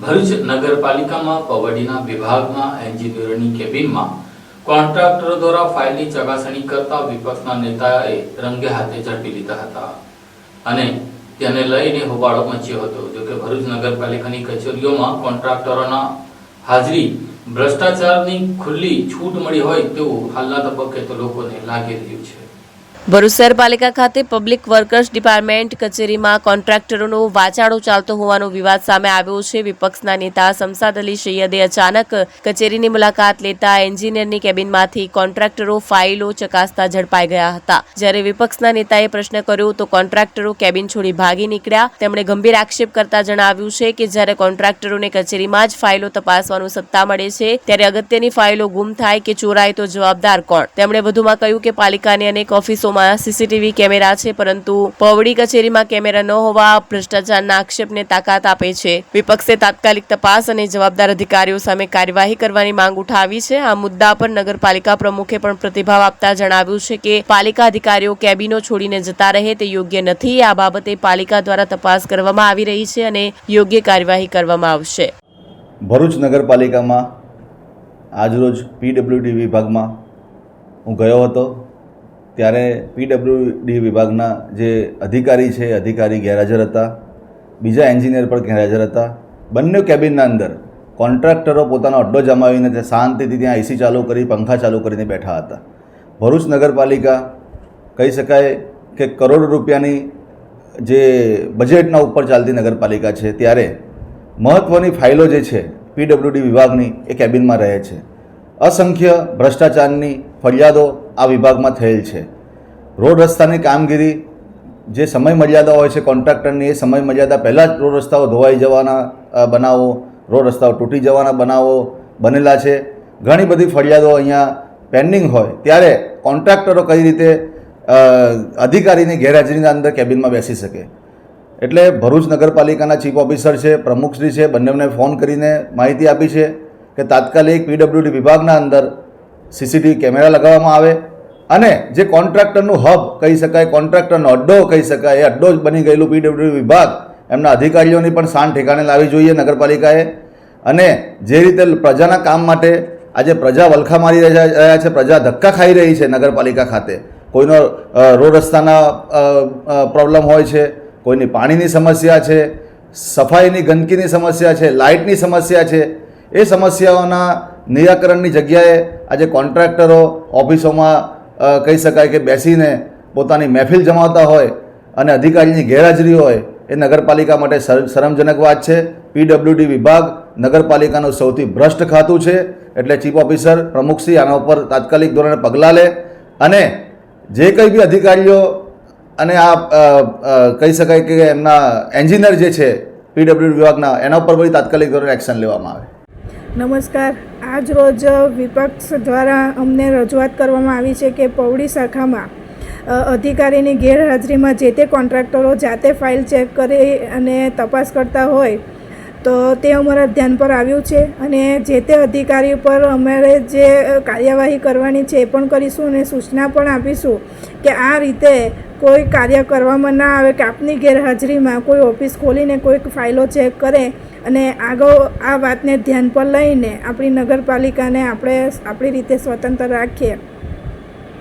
ભરૂચ નગરપાલિકામાં, પવડીના વિભાગમાં એન્જિનિયરોની કેબિનમાં કોન્ટ્રાક્ટરો દ્વારા ફાઇલની ચકાસણી કરતા વિપક્ષના નેતાએ રંગે હાથે ઝડપી લીધા હતા અને તેને લઈને હોબાળો મચ્યો હતો. જોકે ભરૂચ નગરપાલિકાની કચેરીઓમાં કોન્ટ્રાક્ટરોના હાજરી, ભ્રષ્ટાચારની ખુલ્લી છૂટ મળી હોય તેવું હાલના તબક્કે તો લોકોને લાગી રહ્યું છે. ભરૂચ શહેરપાલિકા ખાતે પબ્લિક વર્કર્સ ડિપાર્ટમેન્ટ કચેરીમાં કોન્ટ્રાક્ટરોનો વાચાળો ચાલતો હોવાનો વિવાદ સામે આવ્યો છે. વિપક્ષના નેતા શમસાદ અલી સૈયદે અચાનક કચેરીની મુલાકાત લેતા એન્જિનિયરની કેબિનમાંથી કોન્ટ્રાક્ટરો ફાઇલો ચકાસતા ઝડપાઈ ગયા હતા. જ્યારે વિપક્ષના નેતાએ પ્રશ્ન કર્યો, તો કોન્ટ્રાક્ટરો કેબિન છોડી ભાગી નીકળ્યા? તેમણે ગંભીર આક્ષેપ કરતા જણાવ્યું છે કે જ્યારે કોન્ટ્રાક્ટરોને કચેરીમાં જ ફાઇલો તપાસવાનું સત્તા મળે છે, ત્યારે અગત્યની ફાઇલો ગુમ થાય કે ચોરાય તો જવાબદાર કોણ? તેમણે વધુમાં કહ્યું કે પાલિકાની અનેક ઓફિસોમાં સીસીટીવી કેમેરા છે, પરંતુ પવડી કચેરીમાં કેમેરા ન હોવા, ભ્રષ્ટાચારના આક્ષેપને તાકાત આપે છે. વિપક્ષે તાત્કાલિક તપાસ અને જવાબદાર અધિકારીઓ સામે કાર્યવાહી કરવાની માંગ ઉઠાવી છે. આ મુદ્દા પર નગરપાલિકા પ્રમુખે પણ પ્રતિભાવ આપતા જણાવ્યું છે કે પાલિકા અધિકારીઓ કેબિનો છોડીને જતા રહે તે યોગ્ય નથી. આ બાબતે પાલિકા દ્વારા તપાસ કરવામાં આવી રહી છે અને યોગ્ય કાર્યવાહી કરવામાં આવશે. ભરૂચ નગરપાલિકામાં આજરોજ પીડબ્લ્યુડી વિભાગમાં હું ગયો હતો. ત્યારે પીડબ્લ્યુડી વિભાગના જે અધિકારી છે, અધિકારી ગેરહાજર હતા. બીજા એન્જિનિયર પણ ગેરહાજર હતા. બંને કેબિનના અંદર કોન્ટ્રાક્ટરો પોતાનો અડ્ડો જમાવીને તે શાંતિથી ત્યાં એસી ચાલુ કરી, પંખા ચાલુ કરીને બેઠા હતા. ભરૂચ નગરપાલિકા કહી શકાય કે કરોડ રૂપિયાની જે બજેટના ઉપર ચાલતી નગરપાલિકા છે, ત્યારે મહત્ત્વની ફાઇલો જે છે પીડબ્લ્યુડી વિભાગની એ કેબિનમાં રહે છે. અસંખ્ય ભ્રષ્ટાચારની ફરિયાદો આ વિભાગમાં થયેલ છે. રોડ રસ્તાની કામગીરી જે સમય મર્યાદા હોય છે કોન્ટ્રાક્ટરની, એ સમય મર્યાદા પહેલાં જ રોડ રસ્તાઓ ધોવાઈ જવાના બનાવો, રોડ રસ્તાઓ તૂટી જવાના બનાવો બનેલા છે. ઘણી બધી ફરિયાદો અહીંયા પેન્ડિંગ હોય. ત્યારે કોન્ટ્રાક્ટરો કઈ રીતે અધિકારીની ગેરહાજરીના અંદર કેબિનમાં બેસી શકે? એટલે ભરૂચ નગરપાલિકાના ચીફ ઓફિસર છે, પ્રમુખશ્રી છે, બંનેને ફોન કરીને માહિતી આપી છે કે તાત્કાલિક પીડબ્લ્યુડી વિભાગના અંદર સીસીટીવી કેમેરા લગાવવામાં આવે. અને જે કોન્ટ્રાક્ટરનું હબ કહી શકાય, કોન્ટ્રાક્ટરનો અડ્ડો કહી શકાય, એ અડ્ડો જ બની ગયેલું પીડબ્લ્યુ વિભાગ, એમના અધિકારીઓની પણ શાન ઠેકાણે લાવવી જોઈએ નગરપાલિકાએ. અને જે રીતે પ્રજાના કામ માટે આજે પ્રજા વલખા મારી રહ્યા છે પ્રજા ધક્કા ખાઈ રહી છે નગરપાલિકા ખાતે. કોઈનો રોડ રસ્તાના પ્રોબ્લેમ હોય છે, કોઈની પાણીની સમસ્યા છે, સફાઈની ગંદકીની સમસ્યા છે, લાઇટની સમસ્યા છે, એ સમસ્યાઓના નિરાકરણની જગ્યાએ આજે કોન્ટ્રાક્ટરો ઓફિસોમાં કહી શકાય કે બેસીને પોતાની મહેફિલ જમાવતા હોય અને અધિકારીની ગેરહાજરી હોય, એ નગરપાલિકા માટે શર- શરમજનક વાત છે. પીડબ્લ્યુડી વિભાગ નગરપાલિકાનું સૌથી ભ્રષ્ટ ખાતું છે. એટલે ચીફ ઓફિસર પ્રમુખશ્રી આના ઉપર તાત્કાલિક ધોરણે પગલાં લે અને જે કંઈ બી અધિકારીઓ અને આ કહી શકાય કે એમના એન્જિનિયર જે છે, પીડબ્લ્યુડી વિભાગના, એના ઉપર બધી તાત્કાલિક ધોરણે એક્શન લેવામાં આવે. નમસ્કાર. આજ રોજ વિપક્ષ દ્વારા અમને રજૂઆત કરવામાં આવી છે કે પૌડી શાખામાં અધિકારીની ગેરહાજરીમાં જે તે કોન્ટ્રાક્ટરો જાતે ફાઇલ ચેક કરી અને તપાસ કરતા હોય, તો તે અમારા ધ્યાન પર આવ્યું છે અને જે તે અધિકારી પર અમારે જે કાર્યવાહી કરવાની છે એ પણ કરીશું અને સૂચના પણ આપીશું કે આ રીતે કોઈ કાર્ય કરવામાં ના આવે કે આપની ગેરહાજરીમાં કોઈ ઓફિસ ખોલીને કોઈક ફાઇલો ચેક કરે અને આગળ આ વાતને ધ્યાન પર લઈને આપણી નગરપાલિકાને આપણે આપણી રીતે સ્વતંત્ર રાખીએ.